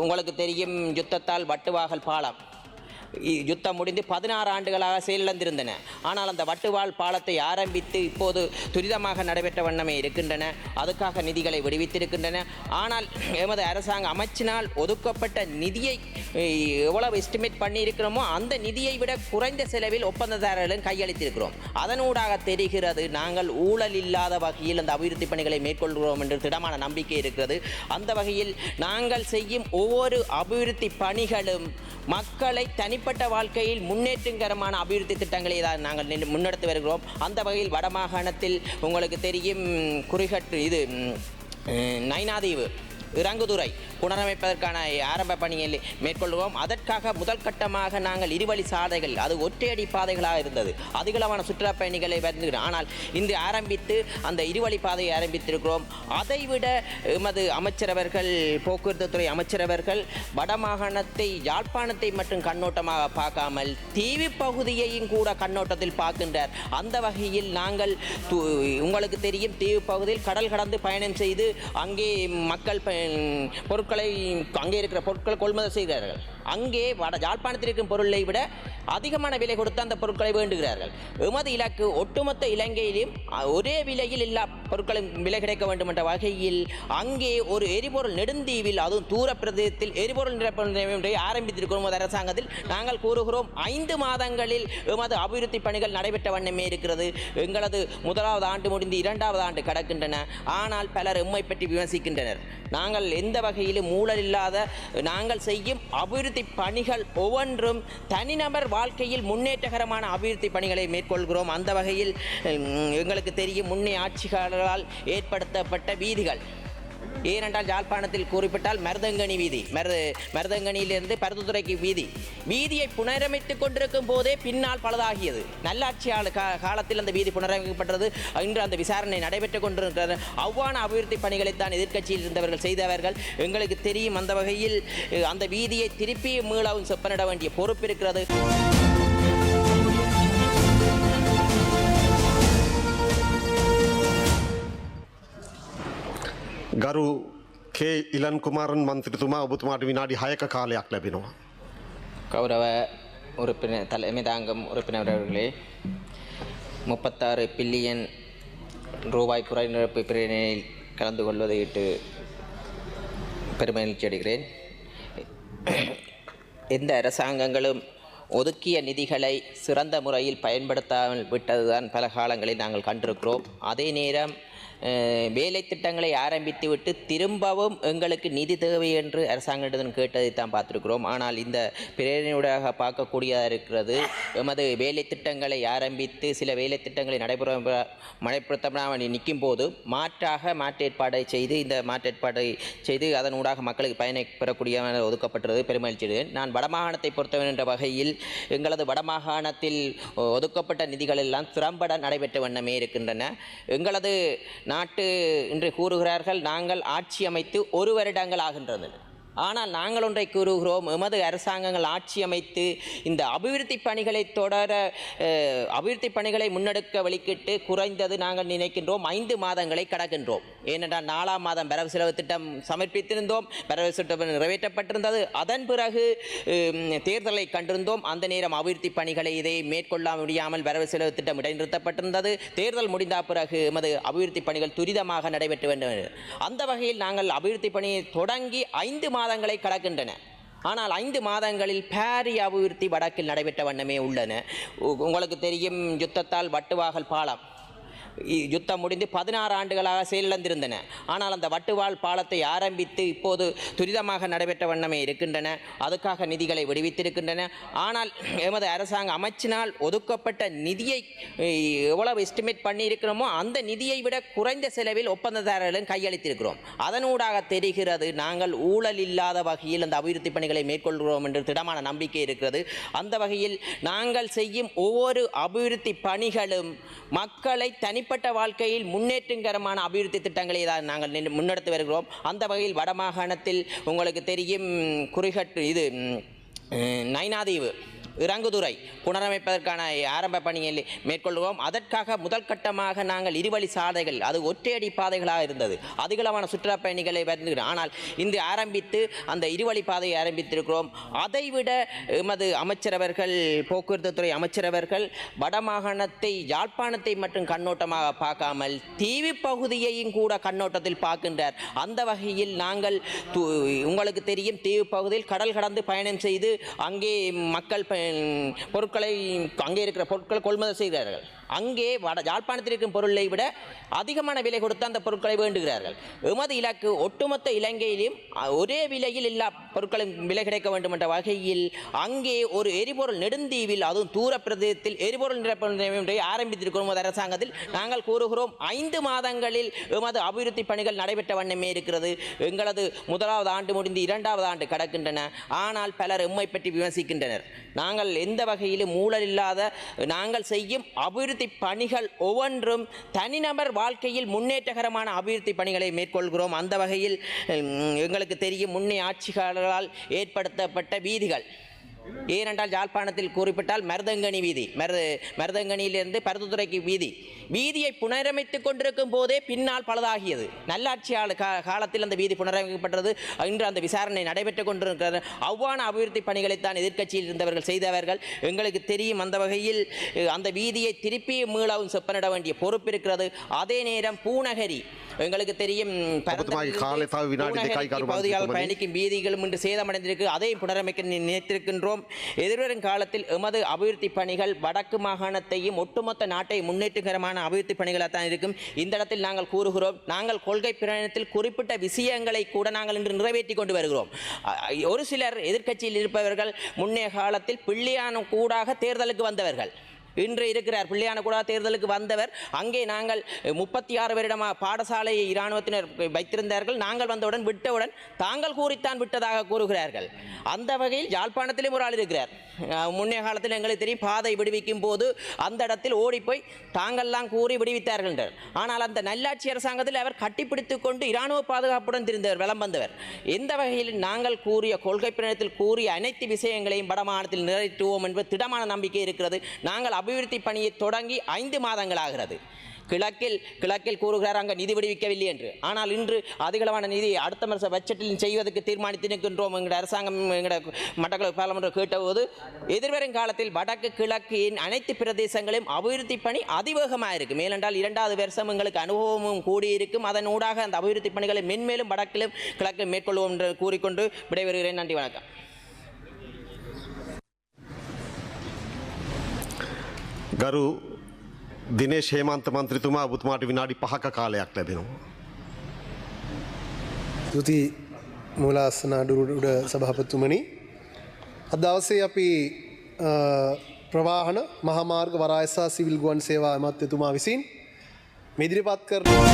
உங்களுக்கு தெரியும் யுத்தத்தால் வட்டுவாகல் பாலம். யுத்தம் முடிந்து பதினாறு ஆண்டுகளாக செயலிழந்திருந்தன. ஆனால் அந்த வட்டுவால் பாலத்தை ஆரம்பித்து இப்போது துரிதமாக நடைபெற்ற வண்ணமே இருக்கின்றன. அதுக்காக நிதிகளை விடுவித்திருக்கின்றன. ஆனால் எமது அரசாங்க அமைச்சினால் ஒதுக்கப்பட்ட நிதியை எவ்வளவு எஸ்டிமேட் பண்ணியிருக்கிறோமோ அந்த நிதியை விட குறைந்த செலவில் ஒப்பந்ததாரர்களும் கையளித்திருக்கிறோம். அதனூடாக தெரிகிறது நாங்கள் ஊழல் இல்லாத வகையில் அந்த அபிவிருத்தி பணிகளை மேற்கொள்கிறோம் என்று திடமான நம்பிக்கை இருக்கிறது. அந்த வகையில் நாங்கள் செய்யும் ஒவ்வொரு அபிவிருத்தி பணிகளும் மக்களை தனிப்பட்ட வாழ்க்கையில் முன்னேற்றங்கரமான அபிவிருத்தி திட்டங்களை தான் நாங்கள் முன்னெடுத்து வருகிறோம். அந்த வகையில் வடமாகாணத்தில் உங்களுக்கு தெரியும் குறிகட்டு இது நைனாதீவு இறங்குதுறை புனரமைப்பதற்கான ஆரம்ப பணியை மேற்கொள்வோம் அதற்காக முதல் கட்டமாக நாங்கள் இருவழி சாலைகள் அது ஒற்றையடி பாதைகளாக இருந்தது. அதிகளவான சுற்றுலா பயணிகளை வருகிறோம் ஆனால் இன்று ஆரம்பித்து அந்த இருவழி பாதையை ஆரம்பித்திருக்கிறோம். அதைவிட எமது அமைச்சரவர்கள் போக்குவரத்து துறை அமைச்சரவர்கள் வடமாகாணத்தை யாழ்ப்பாணத்தை மட்டும் கண்ணோட்டமாக பார்க்காமல் தீவு பகுதியையும் கூட கண்ணோட்டத்தில் பார்க்கின்றார். அந்த வகையில் நாங்கள் உங்களுக்கு தெரியும் தீவு பகுதியில் கடல் கடந்து பயணம் செய்து அங்கே மக்கள் ப- பொருட்களை அங்கே இருக்கிற பொருட்களை கொள்முதல் செய்கிறார்கள் அங்கே வட யாழ்ப்பாணத்தில் இருக்கும் பொருளை விட அதிகமான விலை கொடுத்து அந்த பொருட்களை வேண்டுகிறார்கள். எமது இலக்கு ஒட்டுமொத்த இலங்கையிலும் ஒரே விலையில் எல்லா பொருட்களும் விலை கிடைக்க வேண்டும் என்ற வகையில் அங்கே ஒரு எரிபொருள் நெடுந்தீவில் அதுவும் தூர பிரதேசத்தில் எரிபொருள் நிரப்பை ஆரம்பித்திருக்கிறோம் எமது அரசாங்கத்தில் நாங்கள் கூறுகிறோம் ஐந்து மாதங்களில் எமது அபிவிருத்தி பணிகள் நடைபெற்ற வண்ணமே இருக்கிறது. எங்களது முதலாவது ஆண்டு முடிந்து இரண்டாவது ஆண்டு கடக்கின்றன. ஆனால் பலர் எம்மை பற்றி விமர்சிக்கின்றனர். நாங்கள் எந்த வகையிலும் ஊழல் இல்லாத நாங்கள் செய்யும் அபிவிருத்தி பணிகள் ஒவ்வொன்றும் தனிநபர் வாழ்க்கையில் முன்னேற்றகரமான அபிவிருத்தி பணிகளை மேற்கொள்கிறோம். அந்த வகையில் எங்களுக்கு தெரியும் முன்னே ஆட்சியாளர்களால் ஏற்படுத்தப்பட்ட வீதிகள். ஏனென்றால் யாழ்ப்பாணத்தில் குறிப்பிட்டால் மருதங்கனி வீதி. மருத மருதங்கனியிலிருந்து பருத்துத்துறைக்கு வீதி. வீதியை புனரமைத்துக் கொண்டிருக்கும் போதே பின்னால் பலதாகியது நல்லாட்சி காலத்தில் அந்த வீதி புனரமைக்கப்பட்டது. இன்று அந்த விசாரணை நடைபெற்றுக் கொண்டிருக்கிறது. அவ்வான அபிவிருத்தி பணிகளைத்தான் எதிர்க்கட்சியில் இருந்தவர்கள் செய்தவர்கள். எங்களுக்கு தெரியும் அந்த வகையில் அந்த வீதியை திருப்பி மீளவும் செப்பனிட வேண்டிய பொறுப்பு இருக்கிறது. ගරු කේ ඉලන් කුමාරන් මන්ත්‍රතුමා ඔබතුමාට විනාඩි හයක කාලයක් ලැබෙනවා. கௌரவ உறுப்பினர் தலைமை தாங்கும் உறுப்பினர் அவர்களே முப்பத்தாறு பில்லியன் ரூபாய் குறைநிரப்பு பிரிவினையில் கலந்து கொள்வதையிட்டு பெருமகிழ்ச்சி அடைகிறேன் எந்த அரசாங்கங்களும் ஒதுக்கிய நிதிகளை சிறந்த முறையில் பயன்படுத்தாமல் விட்டதுதான் பல காலங்களில் நாங்கள் கண்டிருக்கிறோம் அதே நேரம் அஹ், வேலை திட்டங்களை ஆரம்பித்துவிட்டு திரும்பவும் எங்களுக்கு நிதி தேவை என்று அரசாங்கத்திடம் கேட்டதை தான் பார்த்துருக்கிறோம். ஆனால் இந்த பிரேரணையூடாக பார்க்கக்கூடியதாக இருக்கிறது. எமது வேலை திட்டங்களை ஆரம்பித்து சில வேலை திட்டங்களை நடைபெற நடைபெறுத்தாமல் நிற்கும் போது மாற்றாக மாற்றேற்பாடை செய்து இந்த மாற்றேற்பாடை செய்து அதன் ஊடாக மக்களுக்கு பயனை பெறக்கூடிய ஒதுக்கப்பட்டது பெருமகிழ்ச்சியுடன் நான் வடமாகாணத்தை பொறுத்தவரை என்ற வகையில் எங்களது வடமாகாணத்தில் ஒதுக்கப்பட்ட நிதிகள் எல்லாம் திறம்பட நடைபெற்ற வண்ணமே இருக்கின்றன. எங்களது நாட்டு என்று கூறுகிறார்கள் நாங்கள் ஆட்சி அமைத்து ஒரு வருடங்கள் ஆகின்றது ஆனால் நாங்கள் ஒன்றை கூறுகிறோம் எமது அரசாங்கங்கள் ஆட்சி அமைத்து இந்த அபிவிருத்தி பணிகளை தொடர அபிவிருத்தி பணிகளை முன்னெடுக்க வழிக்கிட்டு குறைந்தது நாங்கள் நினைக்கின்றோம் ஐந்து மாதங்களை கடக்கின்றோம். ஏனென்றால் நாலாம் மாதம் வரவு செலவு திட்டம் சமர்ப்பித்திருந்தோம் வரவு திட்டம் நிறைவேற்றப்பட்டிருந்தது. அதன் பிறகு தேர்தலை கண்டிருந்தோம். அந்த நேரம் அபிவிருத்தி பணிகளை இதை மேற்கொள்ள முடியாமல் வரவு செலவு திட்டம் இடைநிறுத்தப்பட்டிருந்தது. தேர்தல் முடிந்த பிறகு எமது அபிவிருத்தி பணிகள் துரிதமாக நடைபெற்று வேண்டும் அந்த வகையில் நாங்கள் அபிவிருத்தி பணியை தொடங்கி ஐந்து மாதங்களை கடக்கின்றன. ஆனால் ஐந்து மாதங்களில் பாரிய அபிவிருத்தி வடக்கில் நடைபெற்ற வண்ணமே உள்ளன. உங்களுக்கு தெரியும் யுத்தத்தால் வட்டுவாகல் பாலம். யுத்தம் முடிந்து பதினாறு ஆண்டுகளாக செயலிழந்திருந்தன. ஆனால் அந்த வட்டுவால் பாலத்தை ஆரம்பித்து இப்போது துரிதமாக நடைபெற்ற வண்ணமே இருக்கின்றன. அதுக்காக நிதிகளை விடுவித்திருக்கின்றன. ஆனால் எமது அரசாங்க அமைச்சினால் ஒதுக்கப்பட்ட நிதியை எவ்வளவு எஸ்டிமேட் பண்ணியிருக்கிறோமோ அந்த நிதியை விட குறைந்த செலவில் ஒப்பந்ததாரர்களும் கையளித்திருக்கிறோம். அதனூடாக தெரிகிறது நாங்கள் ஊழல் இல்லாத வகையில் அந்த அபிவிருத்தி பணிகளை மேற்கொள்கிறோம் என்று திடமான நம்பிக்கை இருக்கிறது. அந்த வகையில் நாங்கள் செய்யும் ஒவ்வொரு அபிவிருத்தி பணிகளும் மக்களை தனி தனிப்பட்ட வாழ்க்கையில் முன்னேற்றங்கரமான அபிவிருத்தி திட்டங்களை தான் நாங்கள் முன்னெடுத்து வருகிறோம். அந்த வகையில் வடமாகாணத்தில் உங்களுக்கு தெரியும் குறிகட்டு இது நைனாதீவு இறங்குதுறை. புனரமைப்பதற்கான ஆரம்ப பணியை மேற்கொள்வோம் அதற்காக முதல் கட்டமாக நாங்கள் இருவழி சாலைகள் அது ஒற்றையடி பாதைகளாக இருந்தது. அதிகளவான சுற்றுலா பயணிகளை வருகிறோம். ஆனால் இன்று ஆரம்பித்து அந்த இருவழி பாதையை ஆரம்பித்திருக்கிறோம். அதைவிட எமது அமைச்சரவர்கள் போக்குவரத்து துறை அமைச்சரவர்கள் வடமாகாணத்தை யாழ்ப்பாணத்தை மட்டும் கண்ணோட்டமாக பார்க்காமல் தீவு பகுதியையும் கூட கண்ணோட்டத்தில் பார்க்கின்றார். அந்த வகையில் நாங்கள் உங்களுக்கு தெரியும் தீவு பகுதியில் கடல் கடந்து பயணம் செய்து அங்கே மக்கள் பொருட்களை அங்கே இருக்கிற பொருட்களை கொள்முதல் செய்கிறார்கள். அங்கே வட யாழ்ப்பாணத்தில் இருக்கும் பொருளை விட அதிகமான விலை கொடுத்து அந்த பொருட்களை வேண்டுகிறார்கள். எமது இலக்கு ஒட்டுமொத்த இலங்கையிலும் ஒரே விலையில் எல்லா பொருட்களும் விலை கிடைக்க வேண்டும் என்ற வகையில் அங்கே ஒரு எரிபொருள் நெடுந்தீவில் அதுவும் தூர பிரதேசத்தில் எரிபொருள் நிரப்பை ஆரம்பித்திருக்கிறோம் எமது அரசாங்கத்தில் நாங்கள் கூறுகிறோம் ஐந்து மாதங்களில் எமது அபிவிருத்தி பணிகள் நடைபெற்ற வண்ணமே இருக்கிறது. எங்களது முதலாவது ஆண்டு முடிந்து இரண்டாவது ஆண்டு கடக்கின்றன. ஆனால் பலர் எம்மை பற்றி விமர்சிக்கின்றனர். நாங்கள் எந்த வகையிலும் ஊழல் இல்லாத நாங்கள் செய்யும் அபிவிருத்தி பணிகள் ஒவ்வொன்றும் தனிநபர் வாழ்க்கையில் முன்னேற்றகரமான அபிவிருத்தி பணிகளை மேற்கொள்கிறோம். அந்த வகையில் எங்களுக்கு தெரியும் முன்னே ஆட்சியாளர்களால் ஏற்படுத்தப்பட்ட வீதிகள். ஏனென்றால் யாழ்ப்பாணத்தில் குறிப்பிட்டால் மருதங்கனி வீதி. மருத மருதங்கனியிலிருந்து பருத்துத்துறைக்கு வீதி. வீதியை புனரமைத்துக் கொண்டிருக்கும் போதே பின்னால் பலதாகியது. நல்லாட்சியாளர் காலத்தில் அந்த வீதி புனரமைக்கப்பட்டது. இன்று அந்த விசாரணை நடைபெற்றுக் கொண்டிருக்கிறது. அவ்வான அபிவிருத்தி பணிகளைத்தான் எதிர்க்கட்சியில் இருந்தவர்கள் செய்தவர்கள். எங்களுக்கு தெரியும் அந்த வகையில் அந்த வீதியை திருப்பி மீளவும் செப்பனிட வேண்டிய பொறுப்பு இருக்கிறது. அதே நேரம் பூநகரி எங்களுக்கு தெரியும் பகுதியால் பயணிக்கும் வீதிகளும் இன்று சேதமடைந்திருக்கு. அதையும் புனரமைக்க நினைத்திருக்கின்றோம். எதிர்வரும் காலத்தில் எமது அபிவிருத்தி பணிகள் வடக்கு மாகாணத்தையும் ஒட்டுமொத்த நாட்டை முன்னேற்றுகரமான அபிவிருத்தி பணிகளாக தான் இருக்கும். இந்த இடத்தில் நாங்கள் கூறுகிறோம் நாங்கள் கொள்கை பிரயாணத்தில் குறிப்பிட்ட விஷயங்களை கூட நாங்கள் இன்று நிறைவேற்றி கொண்டு வருகிறோம். ஒரு சிலர் எதிர்க்கட்சியில் இருப்பவர்கள் முன்னைய காலத்தில் பிள்ளையான கூடாக தேர்தலுக்கு வந்தவர்கள். இன்று இருக்கிறார். பிள்ளையான கூட தேர்தலுக்கு வந்தவர். அங்கே நாங்கள் முப்பத்தி ஆறு வருடமாக பாடசாலையை இராணுவத்தினர் வைத்திருந்தார்கள். நாங்கள் வந்தவுடன் விட்டவுடன் தாங்கள் கூறித்தான் விட்டதாக கூறுகிறார்கள். அந்த வகையில் யாழ்ப்பாணத்திலும் ஒரு ஆள் இருக்கிறார். முன்னே காலத்தில் எங்களுக்கு தெரியும் பாதை விடுவிக்கும் போது அந்த இடத்தில் ஓடிப்போய் தாங்கள்லாம் கூறி விடுவித்தார்கள் என்றார். ஆனால் அந்த நல்லாட்சி அரசாங்கத்தில் அவர் கட்டிப்பிடித்துக் கொண்டு இராணுவ பாதுகாப்புடன் திருந்தவர் வலம் வந்தவர். எந்த வகையில் நாங்கள் கூறிய கொள்கை பிரணத்தில் கூறிய அனைத்து விஷயங்களையும் வடமாநிலத்தில் நிறைவேற்றுவோம் என்பது திடமான நம்பிக்கை இருக்கிறது. நாங்கள் அபிவிருத்தி பணியை தொடங்கி ஐந்து மாதங்களாகிறது. கிழக்கில் கிழக்கில் கூறுகிறார் அங்கே நிதி விடுவிக்கவில்லை என்று. ஆனால் இன்று அதிகளவான நிதி அடுத்த வருஷ பட்ஜெட்டில் செய்வதற்கு தீர்மானித்து நிற்கின்றோம் எங்கள் அரசாங்கம் எங்களுடைய மட்டக்களவு பாராளுமன்றம் கேட்டபோது எதிர்வரும் காலத்தில் வடக்கு கிழக்கின் அனைத்து பிரதேசங்களையும் அபிவிருத்தி பணி அதிவேகமாக இருக்கும். ஏனென்றால் இரண்டாவது வருஷம் எங்களுக்கு அனுபவமும் கூடியிருக்கும். அதன் ஊடாக அந்த அபிவிருத்தி பணிகளை மென்மேலும் வடக்கிலும் கிழக்கிலும் மேற்கொள்வோம் என்று கூறிக்கொண்டு விடைபெறுகிறேன். நன்றி வணக்கம். ගරු දිනේ ශේමන්ත මන්ත්‍රතුමා ඔබතුමාට විනාඩි පහක කාලයක් ලැබෙනවා. තුති මූලාස්සන අඩුරුඩ සභාපතුමනි අද දවසේ අපි ප්‍රවාහන මහාමාර්ග වරායසා සිවිල් ගුවන් සේවා අමාත්‍යතුමා විසින් මෙදිරිපත් කරනවා.